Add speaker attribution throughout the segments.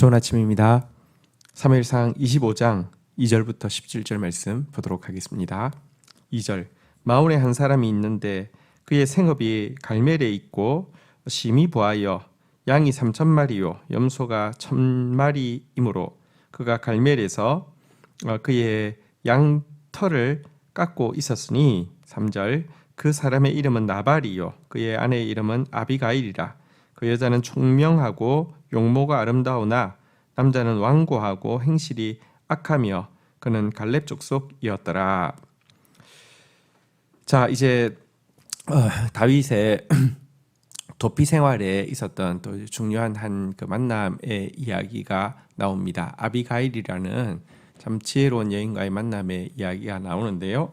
Speaker 1: 좋은 아침입니다. 3일상 25장 2절부터 17절 말씀 보도록 하겠습니다. 2절 마을에 한 사람이 있는데 그의 생업이 갈멜에 있고 심히 보하여 양이 3천 마리요 염소가 천 마리이므로 그가 갈멜에서 어, 그의 양 털을 깎고 있었으니 3절 그 사람의 이름은 나발이요 그의 아내의 이름은 아비가일이라 그 여자는 총명하고 용모가 아름다우나 남자는 완고하고 행실이 악하며 그는 갈렙 족속이었더라. 자 이제 어, 다윗의 도피 생활에 있었던 또 중요한 한 그 만남의 이야기가 나옵니다. 아비가일이라는 참 지혜로운 여인과의 만남의 이야기가 나오는데요.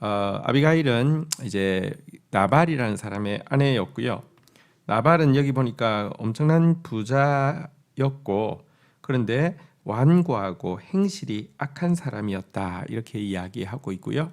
Speaker 1: 어, 아비가일은 이제 나발이라는 사람의 아내였고요. 나발은 여기 보니까 엄청난 부자였고 그런데 완고하고 행실이 악한 사람이었다 이렇게 이야기하고 있고요.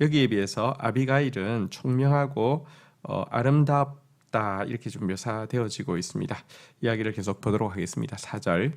Speaker 1: 여기에 비해서 아비가일은 총명하고 어, 아름답다 이렇게 좀 묘사되어지고 있습니다. 이야기를 계속 보도록 하겠습니다. 4절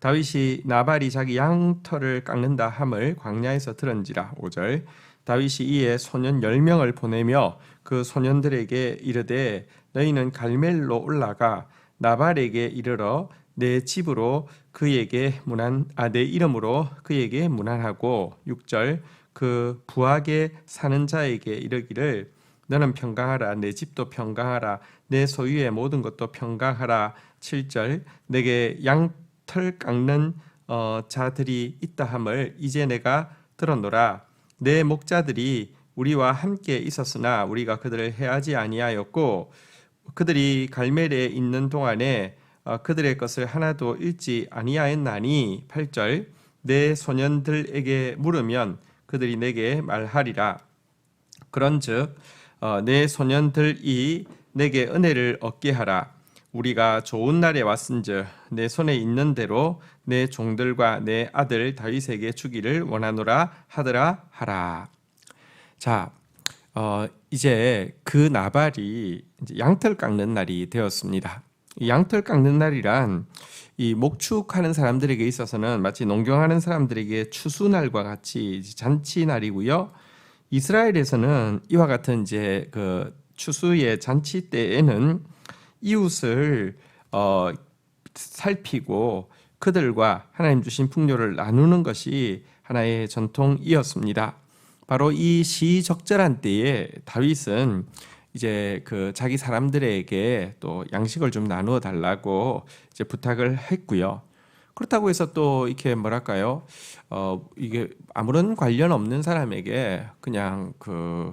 Speaker 1: 다윗이 나발이 자기 양털을 깎는다 함을 광야에서 들은지라 5절 다윗이 이에 소년 10명을 보내며 그 소년들에게 이르되 너희는 갈멜로 올라가 나발에게 이르러 내 집으로 그에게 문안 아내 이름으로 그에게 문안하고 6절 그 부하게 사는 자에게 이르기를 너는 평강하라 내 집도 평강하라 내 소유의 모든 것도 평강하라. 7절 내게 양털 깎는 어, 자들이 있다 함을 이제 내가 들었노라 내 목자들이 우리와 함께 있었으나 우리가 그들을 해하지 아니하였고 그들이 갈멜에 있는 동안에 어, 그들의 것을 하나도 잃지 아니하였나니 8절 내 소년들에게 물으면 그들이 내게 말하리라. 그런즉 어, 내 소년들이 내게 은혜를 얻게 하라. 우리가 좋은 날에 왔은즉 내 손에 있는 대로 내 종들과 내 아들 다윗에게 주기를 원하노라 하더라 하라 자 어, 이제 그 나발이 이제 양털 깎는 날이 되었습니다. 이 양털 깎는 날이란 이 목축하는 사람들에게 있어서는 마치 농경하는 사람들에게 추수날과 같이 잔치 날이고요. 이스라엘에서는 이와 같은 이제 그 추수의 잔치 때에는 이웃을 어, 살피고 그들과 하나님 주신 풍요를 나누는 것이 하나의 전통이었습니다. 바로 이 시적절한 때에 다윗은 이제 그 자기 사람들에게 또 양식을 좀 나누어 달라고 이제 부탁을 했고요. 그렇다고 해서 또 이렇게 뭐랄까요? 어 이게 아무런 관련 없는 사람에게 그냥 그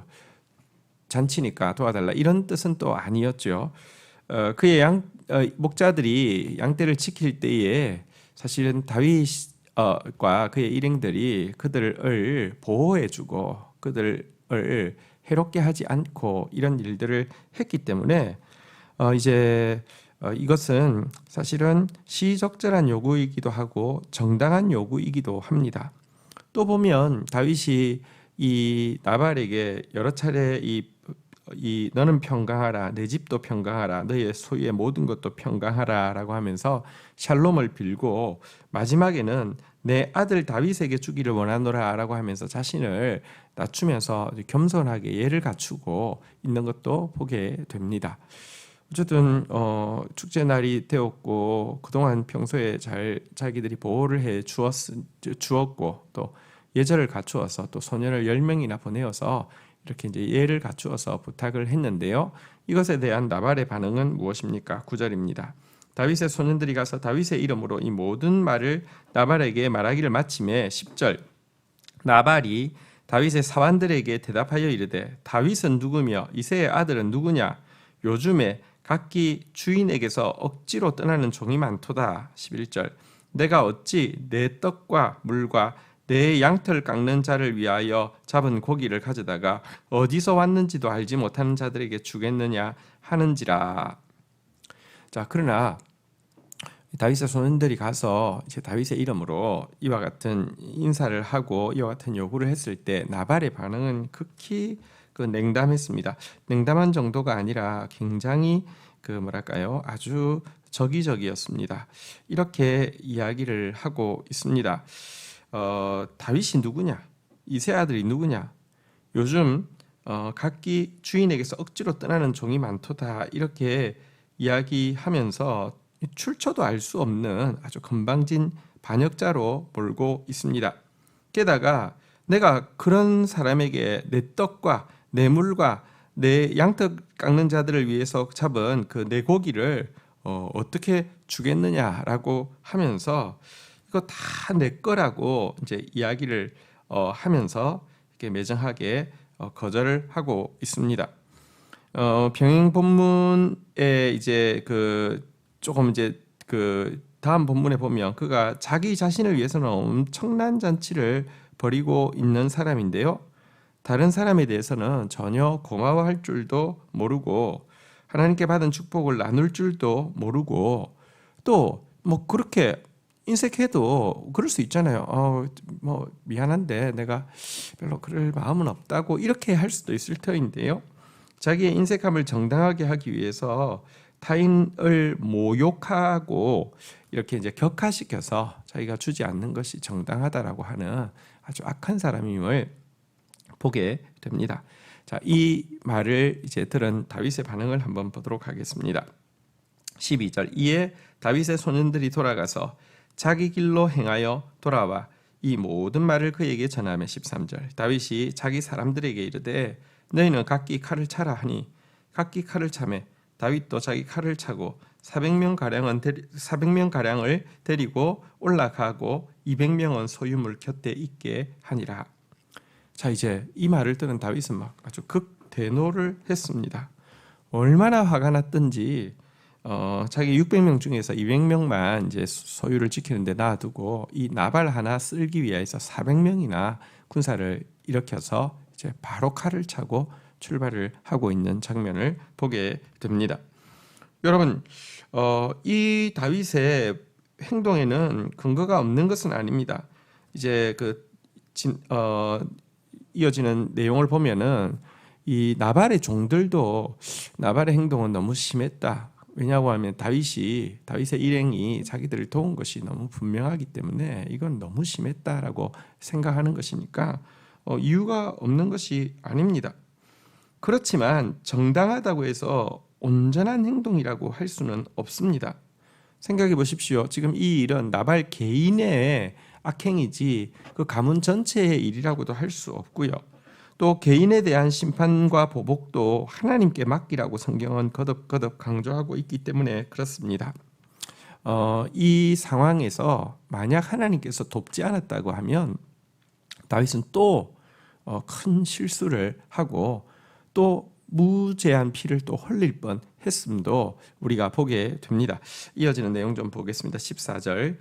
Speaker 1: 잔치니까 도와달라 이런 뜻은 또 아니었죠. 어 그의 양 어, 목자들이 양떼를 지킬 때에 사실은 다윗 과 그의 일행들이 그들을 보호해주고 그들을 해롭게 하지 않고 이런 일들을 했기 때문에 어 이제 어 이것은 사실은 시적절한 요구이기도 하고 정당한 요구이기도 합니다. 또 보면 다윗이 이 나발에게 여러 차례 이, 이 너는 평강하라 내 집도 평강하라 너의 소유의 모든 것도 평강하라라고 하면서 샬롬을 빌고 마지막에는 내 아들 다윗에게 주기를 원하노라라고 하면서 자신을 낮추면서 겸손하게 예를 갖추고 있는 것도 보게 됩니다. 어쨌든 어, 축제 날이 되었고 그동안 평소에 잘 자기들이 보호를 해 주었 주었고 또 예절을 갖추어서 또 소년을 열 명이나 보내어서 이렇게 이제 예를 갖추어서 부탁을 했는데요. 이것에 대한 나발의 반응은 무엇입니까? 구절입니다. 다윗의 소년들이 가서 다윗의 이름으로 이 모든 말을 나발에게 말하기를 마침에 10절 나발이 다윗의 사환들에게 대답하여 이르되 다윗은 누구며 이세의 아들은 누구냐 요즘에 각기 주인에게서 억지로 떠나는 종이 많도다 11절 내가 어찌 내 떡과 물과 내 양털 깎는 자를 위하여 잡은 고기를 가져다가 어디서 왔는지도 알지 못하는 자들에게 주겠느냐 하는지라 자 그러나 다윗의 소년들이 가서 이제 다윗의 이름으로 이와 같은 인사를 하고 이와 같은 요구를 했을 때 나발의 반응은 극히 그 냉담했습니다. 냉담한 정도가 아니라 굉장히 그 뭐랄까요 아주 적이적이었습니다. 이렇게 이야기를 하고 있습니다. 어, 다윗이 누구냐? 이세 아들이 누구냐? 요즘 어, 각기 주인에게서 억지로 떠나는 종이 많도다 이렇게 이야기하면서 출처도 알 수 없는 아주 건방진 반역자로 몰고 있습니다. 게다가 내가 그런 사람에게 내 떡과 내 물과 내 양떡 깎는 자들을 위해서 잡은 그 내 고기를 어, 어떻게 주겠느냐라고 하면서 이거 다 내 거라고 이제 이야기를 어, 하면서 이렇게 매정하게 어, 거절을 하고 있습니다. 어, 병행 본문에 이제 그 조금 이제 그 다음 본문에 보면 그가 자기 자신을 위해서는 엄청난 잔치를 벌이고 있는 사람인데요. 다른 사람에 대해서는 전혀 고마워할 줄도 모르고 하나님께 받은 축복을 나눌 줄도 모르고 또 뭐 그렇게 인색해도 그럴 수 있잖아요. 어, 뭐 미안한데 내가 별로 그럴 마음은 없다고 이렇게 할 수도 있을 터인데요. 자기의 인색함을 정당하게 하기 위해서 타인을 모욕하고 이렇게 이제 격화시켜서 자기가 주지 않는 것이 정당하다라고 하는 아주 악한 사람임을 보게 됩니다. 자, 이 말을 이제 들은 다윗의 반응을 한번 보도록 하겠습니다. 12절 이에 다윗의 소년들이 돌아가서 자기 길로 행하여 돌아와 이 모든 말을 그에게 전하며 13절 다윗이 자기 사람들에게 이르되 너희는 각기 칼을 차라 하니 각기 칼을 차매 다윗도 자기 칼을 차고 400명 가량은 400명 가량을 데리고 올라가고 200명은 소유물 곁에 있게 하니라. 자 이제 이 말을 들은 다윗은 막 아주 극 대노를 했습니다. 얼마나 화가 났던지 어, 자기 600명 중에서 200명만 이제 소유를 지키는데 놔두고 이 나발 하나 쓸기 위해서 400명이나 군사를 일으켜서 이제 바로 칼을 차고 출발을 하고 있는 장면을 보게 됩니다. 여러분, 어, 이 다윗의 행동에는 근거가 없는 것은 아닙니다. 이제 그 진, 어, 이어지는 내용을 보면은 이 나발의 종들도 나발의 행동은 너무 심했다. 왜냐고 하면 다윗이 다윗의 일행이 자기들을 도운 것이 너무 분명하기 때문에 이건 너무 심했다라고 생각하는 것이니까 어, 이유가 없는 것이 아닙니다. 그렇지만 정당하다고 해서 온전한 행동이라고 할 수는 없습니다. 생각해 보십시오. 지금 이 일은 나발 개인의 악행이지 그 가문 전체의 일이라고도 할 수 없고요. 또 개인에 대한 심판과 보복도 하나님께 맡기라고 성경은 거듭거듭 강조하고 있기 때문에 그렇습니다. 어, 이 상황에서 만약 하나님께서 돕지 않았다고 하면 다윗은 또큰 어, 실수를 하고 또 무제한 피를 또 흘릴 뻔 했음도 우리가 보게 됩니다. 이어지는 내용 좀 보겠습니다. 14절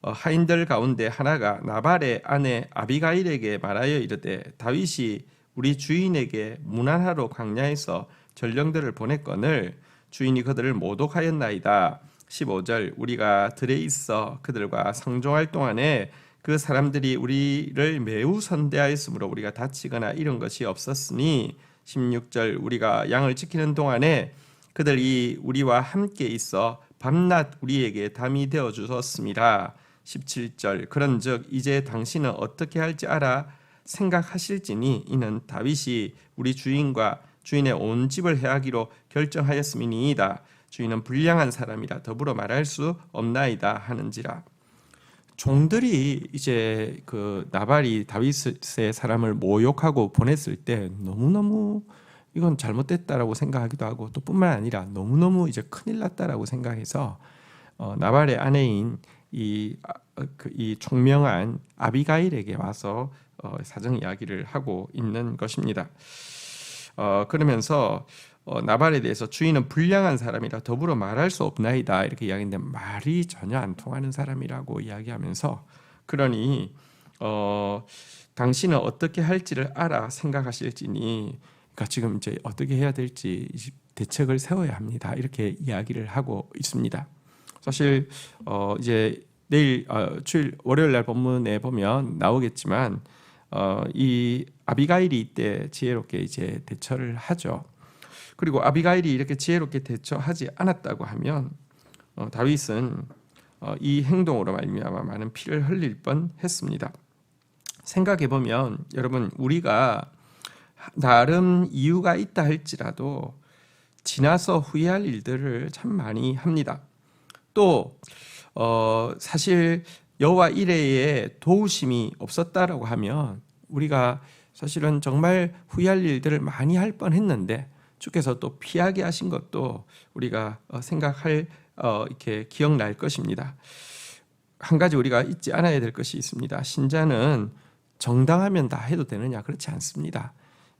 Speaker 1: 어, 하인들 가운데 하나가 나발의 아내 아비가일에게 말하여 이르되 다윗이 우리 주인에게 문안하러 광야에서 전령들을 보냈거늘 주인이 그들을 모독하였나이다. 15절 우리가 들에 있어 그들과 상종할 동안에 그 사람들이 우리를 매우 선대하였으므로 우리가 다치거나 이런 것이 없었으니 16절 우리가 양을 지키는 동안에 그들이 우리와 함께 있어 밤낮 우리에게 담이 되어 주었습니다. 17절 그런즉 이제 당신은 어떻게 할지 알아 생각하실지니 이는 다윗이 우리 주인과 주인의 온 집을 해하기로 결정하였음이니이다. 주인은 불량한 사람이라 더불어 말할 수 없나이다 하는지라. 종들이 이제 그 나발이 다윗의 사람을 모욕하고 보냈을 때 너무너무 이건 잘못됐다라고 생각하기도 하고 또 뿐만 아니라 너무너무 이제 큰일 났다라고 생각해서 어, 나발의 아내인 이, 아, 그, 이 총명한 아비가일에게 와서 어, 사정 이야기를 하고 있는 것입니다. 어, 그러면서 어, 나발에 대해서 주인은 불량한 사람이라 더불어 말할 수 없나이다 이렇게 이야기했는데 말이 전혀 안 통하는 사람이라고 이야기하면서 그러니 어, 당신은 어떻게 할지를 알아 생각하실지니 그러니까 지금 이제 어떻게 해야 될지 대책을 세워야 합니다 이렇게 이야기를 하고 있습니다. 사실 어, 이제 내일 어, 주일 월요일 날 본문에 보면 나오겠지만 어, 이 아비가일이 이때 지혜롭게 이제 대처를 하죠. 그리고 아비가일이 이렇게 지혜롭게 대처하지 않았다고 하면 어, 다윗은 어, 이 행동으로 말미암아 많은 피를 흘릴 뻔했습니다. 생각해 보면 여러분 우리가 나름 이유가 있다 할지라도 지나서 후회할 일들을 참 많이 합니다. 또 어, 사실 여호와 이레의 도우심이 없었다라고 하면 우리가 사실은 정말 후회할 일들을 많이 할 뻔했는데 주께서 또 피하게 하신 것도 우리가 어, 생각할 어, 이렇게 기억날 것입니다. 한 가지 우리가 잊지 않아야 될 것이 있습니다. 신자는 정당하면 다 해도 되느냐 그렇지 않습니다.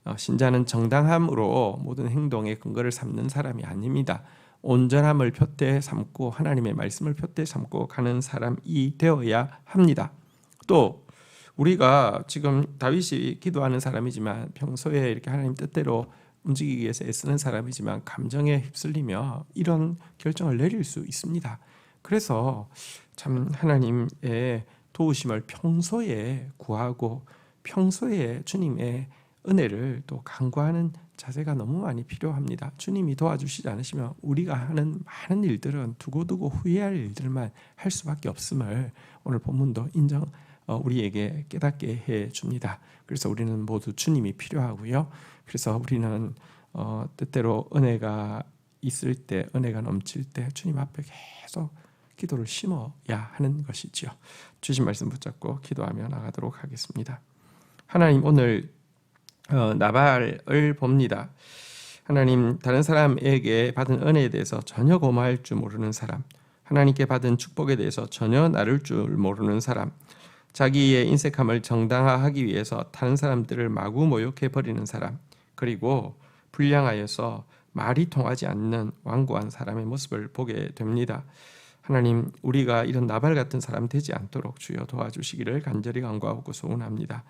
Speaker 1: 어, 신자는 정당함으로 모든 행동의 근거를 삼는 사람이 아닙니다. 온전함을 표대 삼고 하나님의 말씀을 표대 삼고 가는 사람이 되어야 합니다. 또 우리가 지금 다윗이 기도하는 사람이지만 평소에 이렇게 하나님 뜻대로 움직이기 위해서 애쓰는 사람이지만 감정에 휩쓸리며 이런 결정을 내릴 수 있습니다. 그래서 참 하나님의 도우심을 평소에 구하고 평소에 주님의 은혜를 또 간구하는 자세가 너무 많이 필요합니다. 주님이 도와주시지 않으시면 우리가 하는 많은 일들은 두고두고 후회할 일들만 할 수밖에 없음을 오늘 본문도 인정 어, 우리에게 깨닫게 해 줍니다. 그래서 우리는 모두 주님이 필요하고요. 그래서 우리는 어, 때때로 은혜가 있을 때, 은혜가 넘칠 때 주님 앞에 계속 기도를 심어야 하는 것이지요. 주신 말씀 붙잡고 기도하며 나가도록 하겠습니다. 하나님 오늘 어, 나발을 봅니다. 하나님 다른 사람에게 받은 은혜에 대해서 전혀 고마할 줄 모르는 사람, 하나님께 받은 축복에 대해서 전혀 나를 줄 모르는 사람, 자기의 인색함을 정당화하기 위해서 다른 사람들을 마구 모욕해 버리는 사람, 그리고 불량하여서 말이 통하지 않는 완고한 사람의 모습을 보게 됩니다. 하나님, 우리가 이런 나발 같은 사람 되지 않도록 주여 도와주시기를 간절히 간구하고 소원합니다.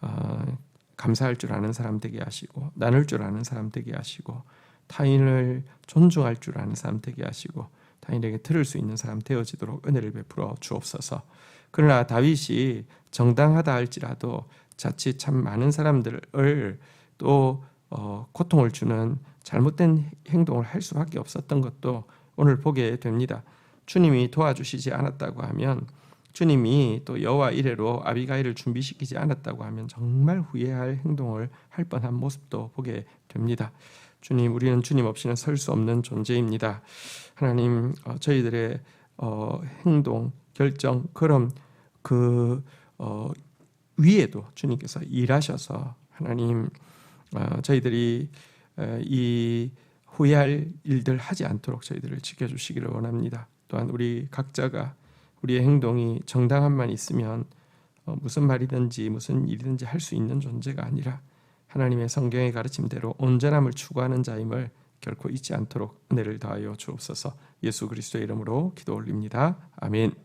Speaker 1: 어, 감사할 줄 아는 사람 되게 하시고 나눌 줄 아는 사람 되게 하시고 타인을 존중할 줄 아는 사람 되게 하시고 타인에게 들을 수 있는 사람 되어지도록 은혜를 베풀어 주옵소서. 그러나 다윗이 정당하다 할지라도 자칫 참 많은 사람들을 또 어, 고통을 주는 잘못된 행동을 할 수밖에 없었던 것도 오늘 보게 됩니다. 주님이 도와주시지 않았다고 하면 주님이 또 여호와 이래로 아비가일을 준비시키지 않았다고 하면 정말 후회할 행동을 할 뻔한 모습도 보게 됩니다. 주님, 우리는 주님 없이는 설 수 없는 존재입니다. 하나님, 어, 저희들의 어, 행동, 결정, 그럼 그 어, 위에도 주님께서 일하셔서 하나님 어, 저희들이 어, 이 후회할 일들 하지 않도록 저희들을 지켜주시기를 원합니다. 또한 우리 각자가 우리의 행동이 정당함만 있으면 어, 무슨 말이든지 무슨 일이든지 할 수 있는 존재가 아니라 하나님의 성경의 가르침대로 온전함을 추구하는 자임을 결코 잊지 않도록 은혜를 더하여 주옵소서. 예수 그리스도의 이름으로 기도 올립니다. 아멘.